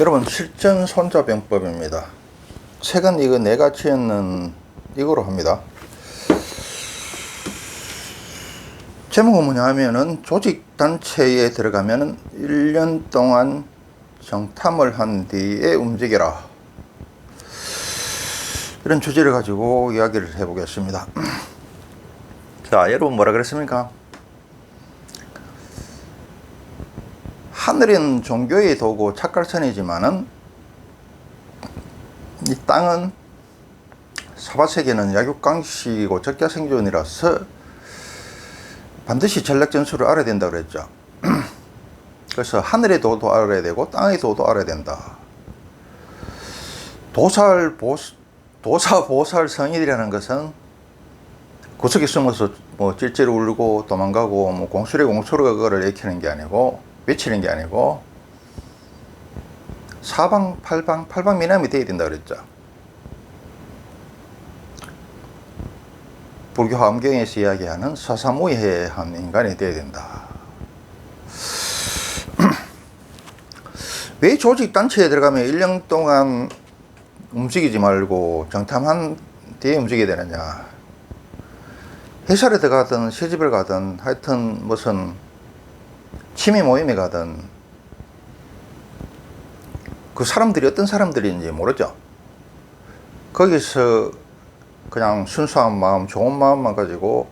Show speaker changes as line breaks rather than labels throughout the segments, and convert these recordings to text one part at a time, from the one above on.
여러분 실전 손자병법입니다. 최근 이거 내가 지었는 이거로 합니다. 제목은 뭐냐 하면은 조직 단체에 들어가면은 1년 동안 정탐을 한 뒤에 움직여라. 이런 주제를 가지고 이야기를 해보겠습니다. 자, 여러분 뭐라 그랬습니까? 하늘은 종교의 도구 착갈선이지만은 이 땅은 사바세계는 약육강식이고 적자생존이라서 반드시 전략 전술을 알아야 된다 그랬죠. 그래서 하늘의 도도 알아야 되고 땅의 도도 알아야 된다. 도살 보 도사 보살 성인이라는 것은 구석에 숨어서 뭐 찔찔 울고 도망가고 뭐 공수리 공수리가 그거를 익히는 게 아니고 외치는 게 아니고 사방 팔방 팔방 미남이 돼야 된다 그랬죠. 불교 함경에서 이야기하는 사사무예한 인간이 돼야 된다. 왜 조직 단체에 들어가면 1년 동안 움직이지 말고 정탐한 뒤에 움직여야 되느냐? 회사를 들어가든 시집을 가든 하여튼 무슨 취미 모임에 가든 그 사람들이 어떤 사람들인지 모르죠. 거기서 그냥 순수한 마음, 좋은 마음만 가지고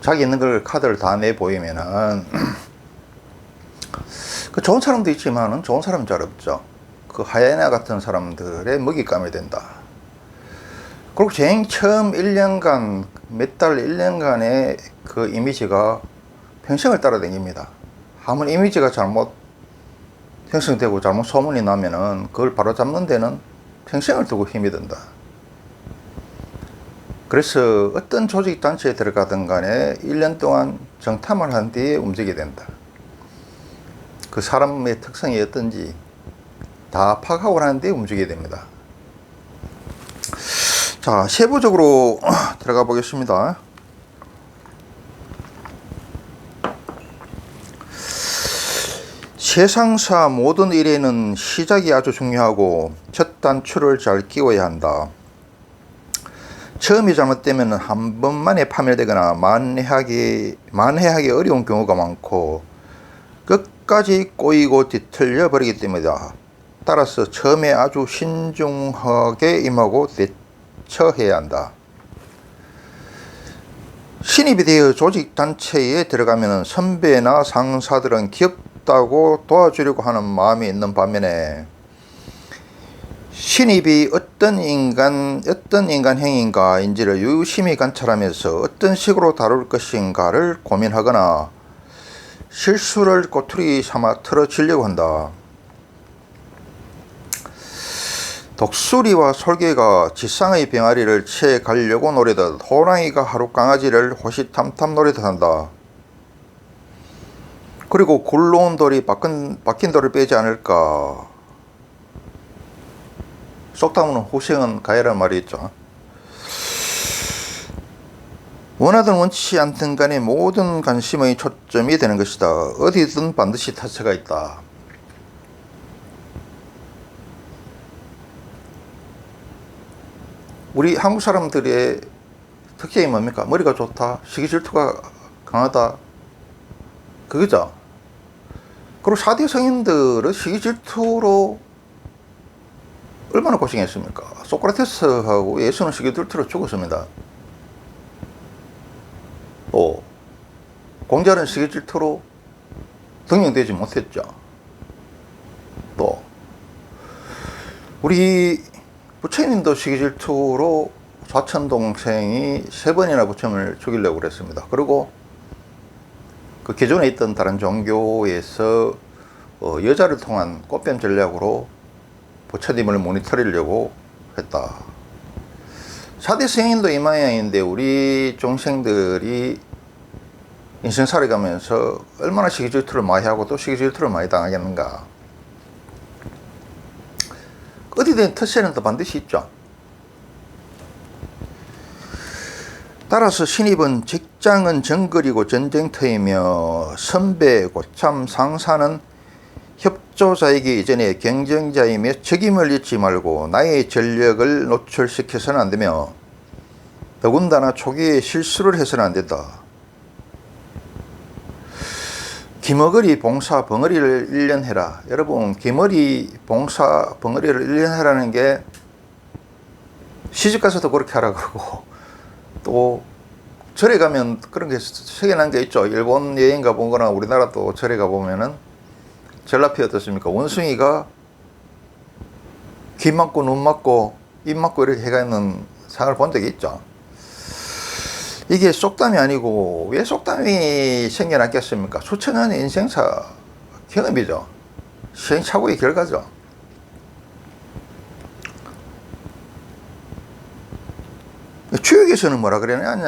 자기 있는 걸 카드를 다 내 보이면은 그 좋은 사람도 있지만은 좋은 사람 잘 없죠. 그 하야나 같은 사람들의 먹잇감이 된다. 그리고 제일 처음 1년간 몇 달 1년간의 그 이미지가 평생을 따라다닙니다. 한번 이미지가 잘못 형성되고 잘못 소문이 나면은 그걸 바로 잡는 데는 평생을 두고 힘이 든다. 그래서 어떤 조직 단체에 들어가든 간에 1년 동안 정탐을 한 뒤에 움직여야 된다. 그 사람의 특성이 어떤지 다 파악하고 난 뒤에 움직여야 됩니다. 자, 세부적으로 들어가 보겠습니다. 세상사 모든 일에는 시작이 아주 중요하고 첫 단추를 잘 끼워야 한다. 처음이 잘못되면 한 번만에 파멸되거나 만회하기, 만회하기 어려운 경우가 많고 끝까지 꼬이고 뒤틀려 버리기 때문이다. 따라서 처음에 아주 신중하게 임하고 대처해야 한다. 신입이 되어 조직 단체에 들어가면 선배나 상사들은 귀 엽다고 도와주려고 하는 마음이 있는 반면에 신입이 어떤 인간, 어떤 인간 행위인가인지를 유심히 관찰하면서 어떤 식으로 다룰 것인가를 고민하거나 실수를 꼬투리 삼아 틀어지려고 한다. 독수리와 솔개가 지상의 병아리를 채 가려고 노리듯 호랑이가 하루 강아지를 호시탐탐 노리듯 한다. 그리고 굴러온 돌이 바뀐, 바뀐 돌을 빼지 않을까. 속담은 후생은 가해란 말이 있죠. 원하든 원치 않든 간에 모든 관심의 초점이 되는 것이다. 어디든 반드시 타처가 있다. 우리 한국 사람들의 특징이 뭡니까? 머리가 좋다, 시기 질투가 강하다. 그거죠. 그리고 사대 성인들은 시기 질투로 얼마나 고생했습니까? 소크라테스하고 예수는 시기 질투로 죽었습니다. 또 공자는 시기 질투로 등용되지 못했죠. 또 우리 부처님도 시기 질투로 사촌 동생이 세 번이나 부처님을 죽이려고 그랬습니다. 그리고 그 기존에 있던 다른 종교에서 어, 여자를 통한 꽃뱀 전략으로 부처님을 모니터리려고 했다. 사대 성인도 이 모양인데 우리 종생들이 인생 살아가면서 얼마나 시기 질투를 많이 하고 또 시기 질투를 많이 당하겠는가. 어디든 텃세는 또 반드시 있죠. 따라서 신입은 직장은 정글이고 전쟁터이며 선배, 고참, 상사는 협조자이기 이전에 경쟁자이며 책임을 잊지 말고 나의 전력을 노출시켜서는 안 되며 더군다나 초기에 실수를 해서는 안 된다. 김어거리 봉사 벙어리를 1년 해라. 여러분 김어리 봉사 벙어리를 1년 해라는 게 시집가서도 그렇게 하라 그러고 또 절에 가면 그런 게 새겨난 게 있죠. 일본 여행 가본 거나 우리나라 또 절에 가보면은 절 앞이 어떻습니까? 원숭이가 귀 맞고 눈 맞고 입 맞고 이렇게 해가 있는 상을 본 적이 있죠. 이게 속담이 아니고 왜 속담이 생겨났겠습니까? 수천 년의 인생사 경험이죠. 시행착오의 결과죠. 추역에서는 뭐라 그러느냐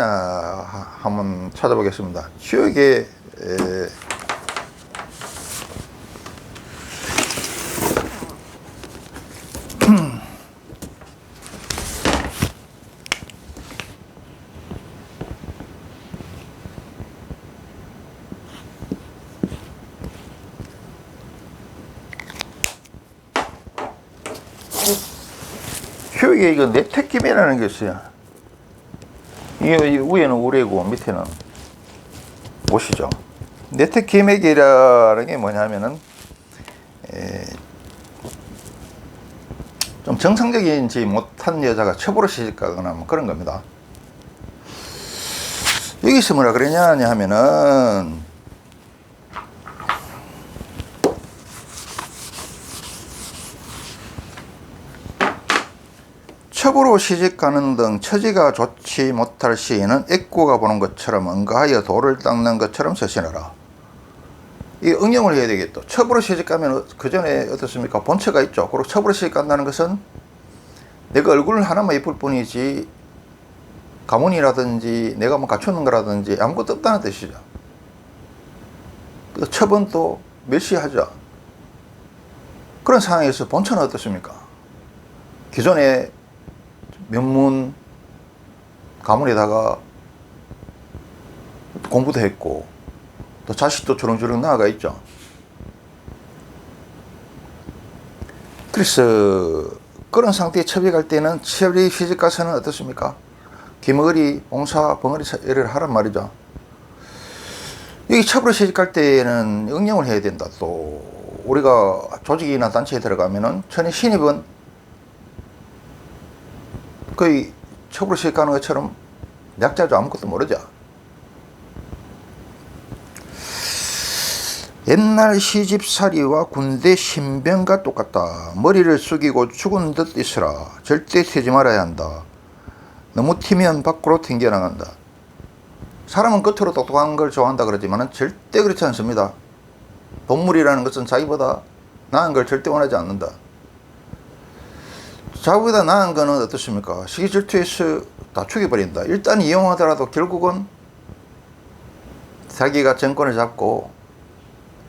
한번 찾아보겠습니다. 추역에 에, 휴역에 이거 내택김이라는 게 있어요. 이게 이 위에는 우레고 밑에는 옷이죠. 내택김액이라는 게 뭐냐면은 에, 좀 정상적이지 못한 여자가 첩으로 시집가거나 뭐 그런 겁니다. 여기서 뭐라 그러냐 하면은 첩으로 시집가는 등 처지가 좋지 못할 시에는 애꾸가 보는 것처럼 응가하여 돌을 닦는 것처럼 서신하라. 이 응용을 해야 되겠다. 첩으로 시집가면 그 전에 어떻습니까? 본처가 있죠. 그리고 첩으로 시집간다는 것은 내가 얼굴 하나만 예쁠 뿐이지 가문이라든지 내가 뭐 갖추는 거라든지 아무것도 없다는 뜻이죠. 그 첩은 또 멸시하죠. 그런 상황에서 본처는 어떻습니까? 기존에 명문 가문에다가 공부도 했고 또 자식도 주렁주렁 나아가 있죠. 그래서 그런 상태에 첩이 때는 첩이 시집 가서는 어떻습니까? 김어리, 봉사, 벙어리를 하란 말이죠. 여기 첩으로 시집 갈 때는 응용을 해야 된다. 또 우리가 조직이나 단체에 들어가면은 전에 신입은 거의 첩으로 시작하는 것처럼 약자죠. 아무것도 모르죠. 옛날 시집살이와 군대 신병과 똑같다. 머리를 숙이고 죽은 듯 있으라. 절대 튀지 말아야 한다. 너무 튀면 밖으로 튕겨나간다. 사람은 겉으로 똑똑한 걸 좋아한다 그러지만 절대 그렇지 않습니다. 동물이라는 것은 자기보다 나은 걸 절대 원하지 않는다. 자기보다 나은 거는 어떻습니까? 시기 질투에서 다 죽여버린다. 일단 이용하더라도 결국은 자기가 정권을 잡고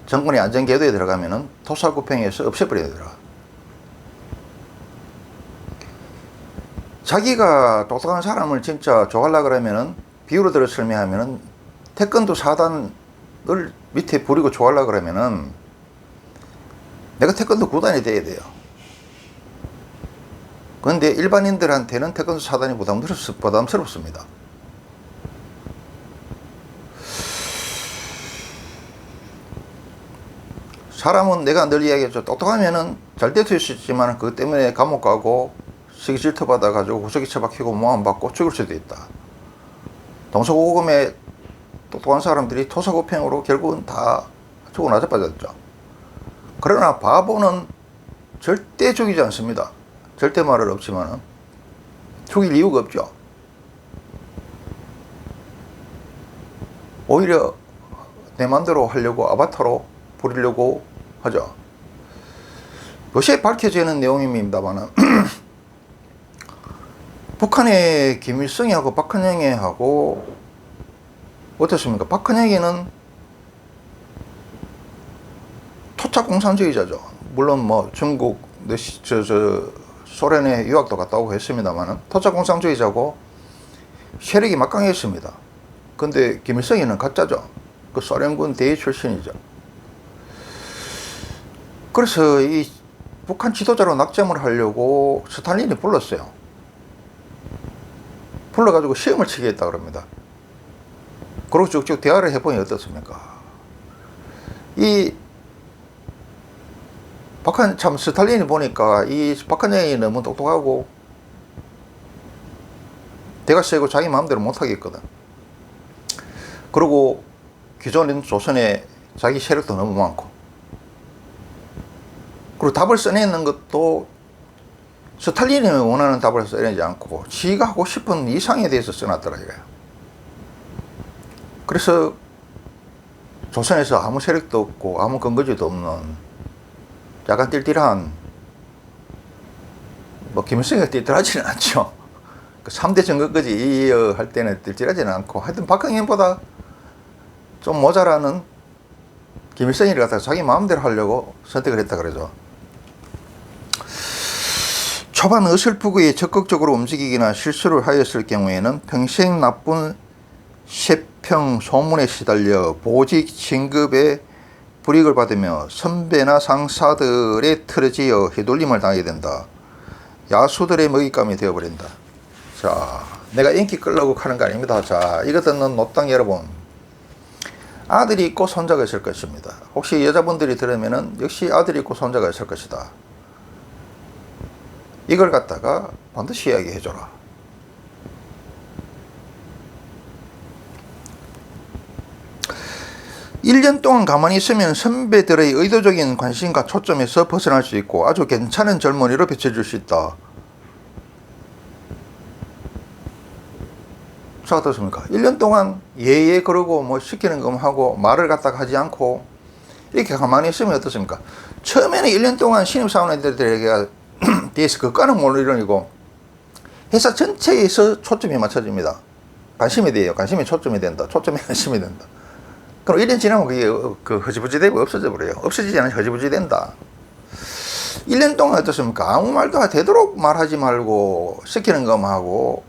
정권이 안전궤도에 들어가면은 토사구팽에서 없애버려야 되더라. 자기가 똑똑한 사람을 진짜 좋아하려 그러면은 비유로 들어 설명하면은 태권도 사단을 밑에 부리고 좋아하려 그러면은 내가 태권도 구단이 돼야 돼요. 그런데 일반인들한테는 태권도 사단이 부담스럽, 부담스럽 습니다. 사람은 내가 늘 이야기했죠. 똑똑하면은 잘 될 수 있지만 그것 때문에 감옥 가고 시기 질투 받아가지고 구석기 처박히고 모함 받고 죽을 수도 있다. 동서고금에 똑똑한 사람들이 토사구팽으로 결국은 다 죽고 나서 빠졌죠. 그러나 바보는 절대 죽이지 않습니다. 절대 말은 없지만 죽일 이유가 없죠. 오히려 내 맘대로 하려고 아바타로 부리려고 하죠. 요새 밝혀지는 내용입니다만 북한의 김일성이하고 박헌영이하고 어떻습니까? 박헌영이는 토착 공산주의자죠. 물론 뭐 중국 저, 저 소련에 유학도 갔다 오고 했습니다만 토착 공산주의자고 세력이 막강했습니다. 근데 김일성이는 가짜죠. 그 소련군 대위 출신이죠. 그래서 이 북한 지도자로 낙점을 하려고 스탈린이 불렀어요. 불러가지고 시험을 치게 했다 그럽니다. 그리고 쭉쭉 대화를 해보니 어떻습니까? 이 박한 참 스탈린이 보니까 이 박한영이 너무 똑똑하고 대가 세고 자기 마음대로 못하겠거든. 그리고 기존인 조선에 자기 세력도 너무 많고 그리고 답을 써내는 것도 스탈린이 원하는 답을 써내지 않고 지가 하고 싶은 이상에 대해서 써놨더라 이거야. 그래서 조선에서 아무 세력도 없고 아무 근거지도 없는 약간 띨띨한 뭐 김일성이가 띨띨하지는 않죠. 그 3대 선거까지 할 때는 띨띨하지는 않고 하여튼 박근혜보다 좀 모자라는 김일성이를 갖다가 자기 마음대로 하려고 선택을 했다 그러죠. 초반 어설프게 적극적으로 움직이거나 실수를 하였을 경우에는 평생 나쁜 세평 소문에 시달려 보직 진급에 불이익을 받으며 선배나 상사들의 틀어지어 휘둘림을 당하게 된다. 야수들의 먹잇감이 되어버린다. 자, 내가 인기 끌려고 하는 거 아닙니다. 자, 듣는 노땅 여러분. 아들이 있고 손자가 있을 것입니다. 혹시 여자분들이 들으면은 역시 아들이 있고 손자가 있을 것이다. 이걸 갖다가 반드시 이야기해줘라. 일년 동안 가만히 있으면 선배들의 의도적인 관심과 초점에서 벗어날 수 있고 아주 괜찮은 젊은이로 비춰줄 수 있다. 자, 어떻습니까? 1년 동안 예예 그러고 뭐 시키는 거 하고 말을 갖다가 하지 않고 이렇게 가만히 있으면 어떻습니까? 처음에는 1년 동안 신입사원들에게 대해서 그까는 물론이고 회사 전체에서 초점이 맞춰집니다. 관심이 돼요. 관심이 초점이 된다. 초점이 관심이 된다. 그럼 1년 지나면 그게 어, 그 허지부지 되고 없어져 버려요. 없어지지 않으면 허지부지 된다. 1년 동안 어떻습니까? 아무 말도 되도록 말하지 말고 시키는 것만 하고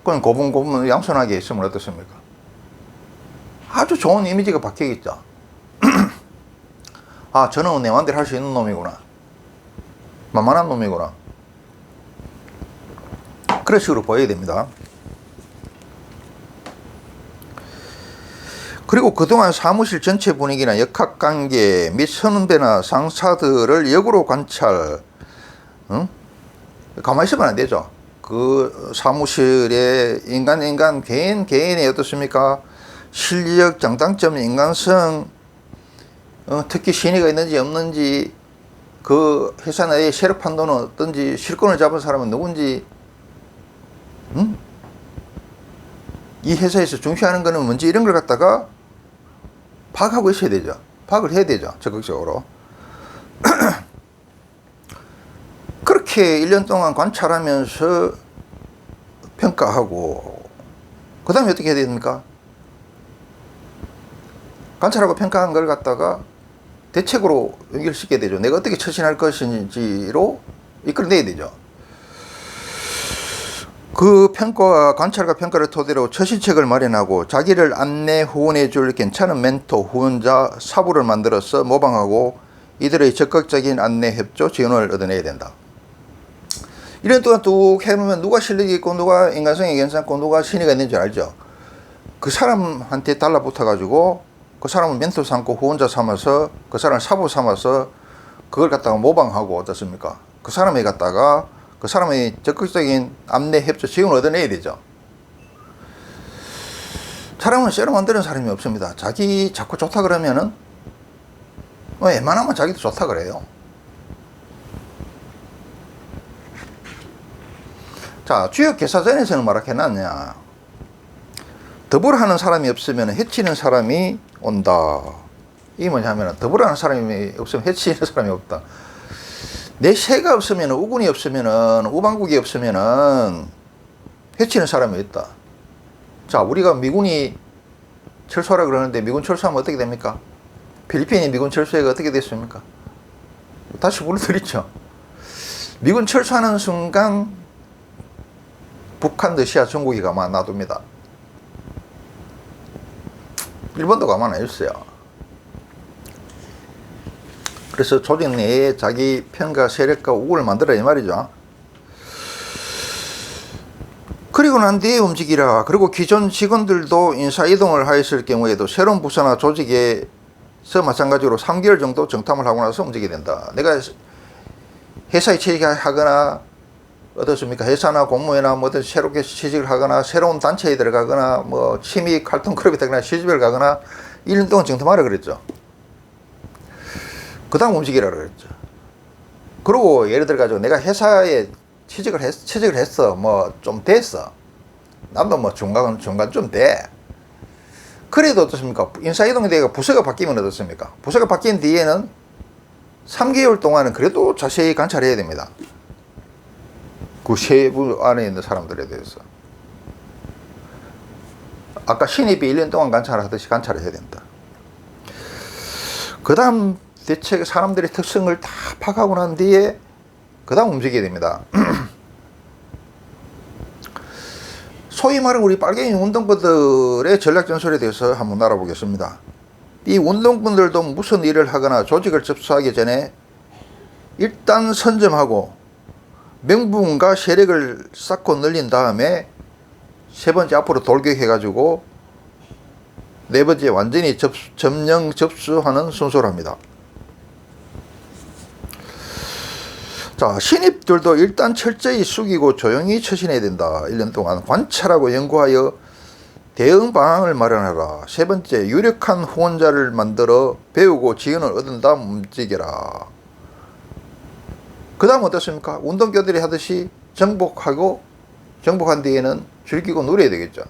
그건 고분고분 양손하게 있으면 어떻습니까? 아주 좋은 이미지가 바뀌겠죠. 아, 저는 내 마음대로 할 수 있는 놈이구나. 만만한 놈이구나. 그런 식으로 보여야 됩니다. 그리고 그동안 사무실 전체 분위기나 역학관계 및 선배나 상사들을 역으로 관찰, 응? 가만히 있으면 안 되죠. 그 사무실에 인간, 인간, 개인, 개인의 어떻습니까? 실력, 장단점, 인간성, 어, 특히 신의가 있는지 없는지, 그 회사 내의 세력 판단은 어떤지, 실권을 잡은 사람은 누군지, 응? 이 회사에서 중시하는 거는 뭔지 이런 걸 갖다가 파악하고 있어야 되죠. 파악을 해야 되죠. 적극적으로. 그렇게 1년 동안 관찰하면서 평가하고, 그 다음에 어떻게 해야 됩니까? 관찰하고 평가한 걸 갖다가 대책으로 연결시켜야 되죠. 내가 어떻게 처신할 것인지로 이끌어내야 되죠. 그 평가와 관찰과 평가를 토대로 처신책을 마련하고 자기를 안내 후원해 줄 괜찮은 멘토, 후원자, 사부를 만들어서 모방하고 이들의 적극적인 안내 협조 지원을 얻어내야 된다. 이런 동안 뚝 해놓으면 누가 실력이 있고 누가 인간성이 괜찮고 누가 신의가 있는지 알죠. 그 사람한테 달라붙어 가지고 그 사람을 멘토 삼고 후원자 삼아서 그 사람을 사부 삼아서 그걸 갖다가 모방하고 어떻습니까? 그 사람에 갖다가 그 사람의 적극적인 안내 협조 지원을 얻어내야 되죠. 사람은 쇠로 만드는 사람이 없습니다. 자기 자꾸 좋다 그러면은 뭐 웬만하면 자기도 좋다 그래요. 자, 주요 개사전에서는 뭐라 해놨냐. 더불어 하는 사람이 없으면 해치는 사람이 온다. 이게 뭐냐면 더불어 하는 사람이 없으면 해치는 사람이 없다. 내 새가 없으면 우군이 없으면은 우방국이 없으면은 해치는 사람이 있다. 자, 우리가 미군이 철수하라 그러는데 미군 철수하면 어떻게 됩니까? 필리핀이 미군 철수해가 어떻게 됐습니까? 다시 불러드리죠. 미군 철수하는 순간 북한, 러시아, 중국이 가만 놔둡니다. 일본도 가만 안 있어요. 그래서 조직 내에 자기 편과 세력과 우굴을 만들어야 이 말이죠. 그리고 난 뒤에 움직이라. 그리고 기존 직원들도 인사 이동을 하였을 경우에도 새로운 부서나 조직에서 마찬가지로 3개월 정도 정탐을 하고 나서 움직이게 된다. 내가 회사에 취직하거나 어떻습니까? 회사나 공무회나 뭐 어떤 새롭게 취직을 하거나 새로운 단체에 들어가거나 뭐 취미 활동 클럽에 들어가거나 시집을 가거나 1년 동안 정탐하라 그랬죠. 그 다음 움직이라 그랬죠. 그리고 예를 들어 가지고 내가 회사에 취직을 했, 취직을 했어. 뭐 좀 됐어. 나도 뭐 중간, 중간 좀 돼. 그래도 어떻습니까? 인사이동이 되고 부서가 바뀌면 어떻습니까? 부서가 바뀐 뒤에는 3개월 동안은 그래도 자세히 관찰해야 됩니다. 그 세부 안에 있는 사람들에 대해서. 아까 신입이 1년 동안 관찰하듯이 관찰을 해야 된다. 그 다음 대체 사람들의 특성을 다 파악하고 난 뒤에 그 다음 움직여야 됩니다. 소위 말하는 우리 빨갱이 운동권들의 전략 전술에 대해서 한번 알아보겠습니다. 이 운동권들도 무슨 일을 하거나 조직을 접수하기 전에 일단 선점하고 명분과 세력을 쌓고 늘린 다음에 세 번째 앞으로 돌격해가지고 네 번째 완전히 접, 점령 접수하는 순서로 합니다. 자, 신입들도 일단 철저히 숙이고 조용히 처신해야 된다. 1년 동안 관찰하고 연구하여 대응 방안을 마련하라. 세 번째, 유력한 후원자를 만들어 배우고 지원을 얻은 다음 움직여라. 그 다음 어떻습니까? 운동교들이 하듯이 정복하고 정복한 뒤에는 즐기고 누려야 되겠죠.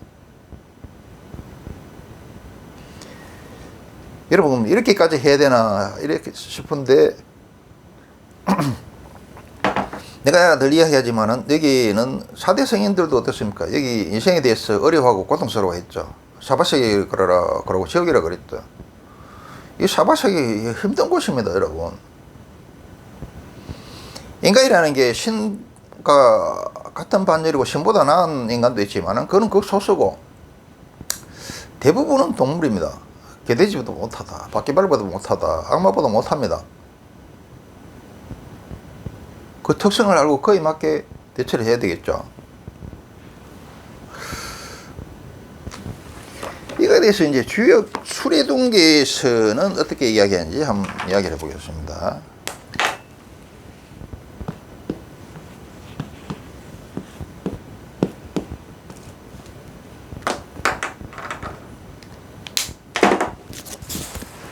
여러분, 이렇게까지 해야 되나, 이렇게 싶은데, 내가 늘 이야기하지만은 여기는 사대 성인들도 어떻습니까? 여기 인생에 대해서 어려워하고 고통스러워 했죠. 사바세계 그러라, 그러고 지옥이라 그랬죠. 이 사바세계 힘든 곳입니다, 여러분. 인간이라는 게 신과 같은 반열이고 신보다 나은 인간도 있지만은 그건 극소수고 대부분은 동물입니다. 개돼지보다 못하다, 바퀴발보다 못하다, 악마보다 못합니다. 그 특성을 알고 그에 맞게 대처를 해야 되겠죠. 이거에 대해서 이제 주요 수레동계에서는 어떻게 이야기하는지 한번 이야기를 해보겠습니다.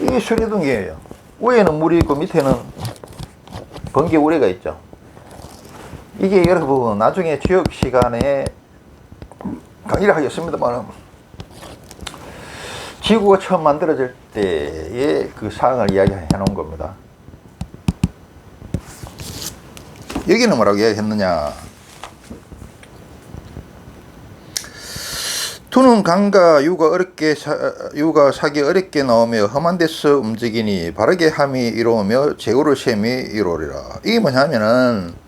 이게 수레동계예요. 위에는 물이 있고 밑에는 번개 우레가 있죠. 이게 여러분 나중에 지역 시간에 강의를 하겠습니다만 지구가 처음 만들어질 때의 그 상황을 이야기해 놓은 겁니다. 여기는 뭐라고 이야기했느냐? 투는 강과 유가 어렵게 사, 유가 사기 어렵게 나오며 험한 데서 움직이니 바르게 함이 이루어며 제고를 셈이 이루리라. 이게 뭐냐면은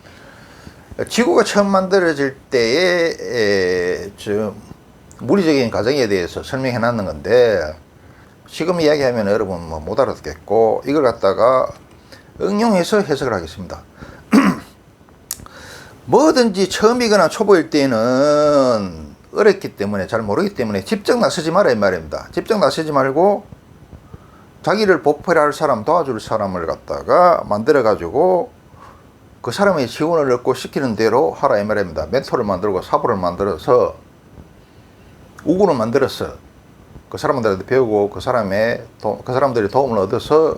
지구가 처음 만들어질 때의 에, 저 물리적인 과정에 대해서 설명해 놨는 건데 지금 이야기하면 여러분 뭐 못 알아듣겠고 이걸 갖다가 응용해서 해석을 하겠습니다. 뭐든지 처음이거나 초보일 때는 어렵기 때문에 잘 모르기 때문에 집적 나서지 마라 이 말입니다. 집적 나서지 말고 자기를 보필할 사람 도와줄 사람을 갖다가 만들어 가지고 그 사람의 지원을 얻고 시키는 대로 하라 이 말입니다. 멘토를 만들고 사부를 만들어서 우구를 만들어서 그 사람들한테 배우고 그 사람의 도, 그 사람들이 도움을 얻어서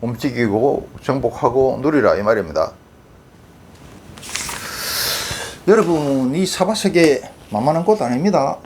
움직이고 정복하고 누리라 이 말입니다. 여러분 이 사바세계 만만한 곳 아닙니다.